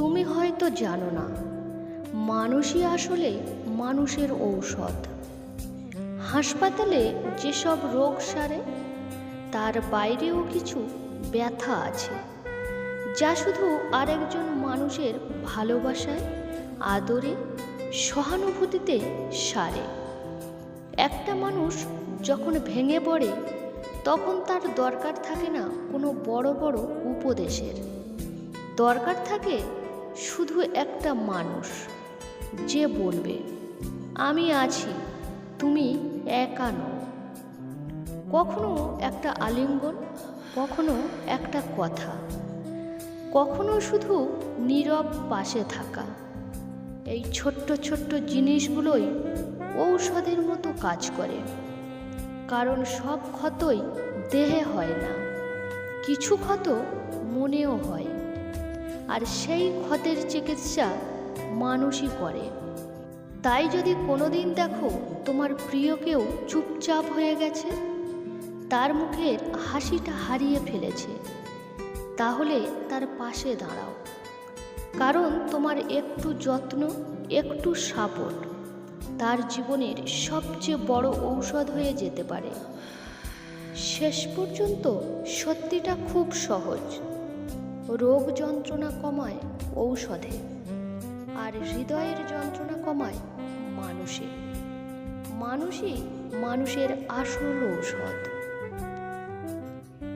তুমি হয়তো জানো না, মানুষই আসলে মানুষের ঔষধ। হাসপাতালে যেসব রোগ সারে, তার বাইরেও কিছু ব্যথা আছে, যা শুধু আরেকজন মানুষের ভালোবাসায়, আদরে, সহানুভূতিতে সারে। একটা মানুষ যখন ভেঙে পড়ে, তখন তার দরকার থাকে না কোনো বড় বড় উপদেশের। দরকার থাকে শুধু একটা মানুষ। যে বলবে, আমি আছি, তুমি একা নও। কখনো একটা আলিঙ্গন, কখনো একটা কথা। কখনো শুধু নীরব পাশে থাকা। এই ছোট্ট ছোট্ট জিনিসগুলোই ঔষধের মতো কাজ করে। কারণ সব ক্ষতই দেহে হয় না, কিছু ক্ষত মনেও হয়। আর সেই ক্ষতের চিকিৎসা মানুষই করে। তাই যদি কোনোদিন দেখো তোমার প্রিয় কেউ চুপচাপ হয়ে গেছে, তার মুখের হাসিটা হারিয়ে ফেলেছে, তাহলে তার পাশে দাঁড়াও। কারণ তোমার একটু যত্ন, একটু সাপোর্ট তার জীবনের সবচেয়ে বড় ঔষধ হয়ে যেতে পারে। শেষ পর্যন্ত সত্যিটা খুব সহজ। রোগ যন্ত্রণা কমায় ঔষধে আর হৃদয়ের যন্ত্রণা কমায় মানুষে। মানুষই মানুষের আসল ঔষধ।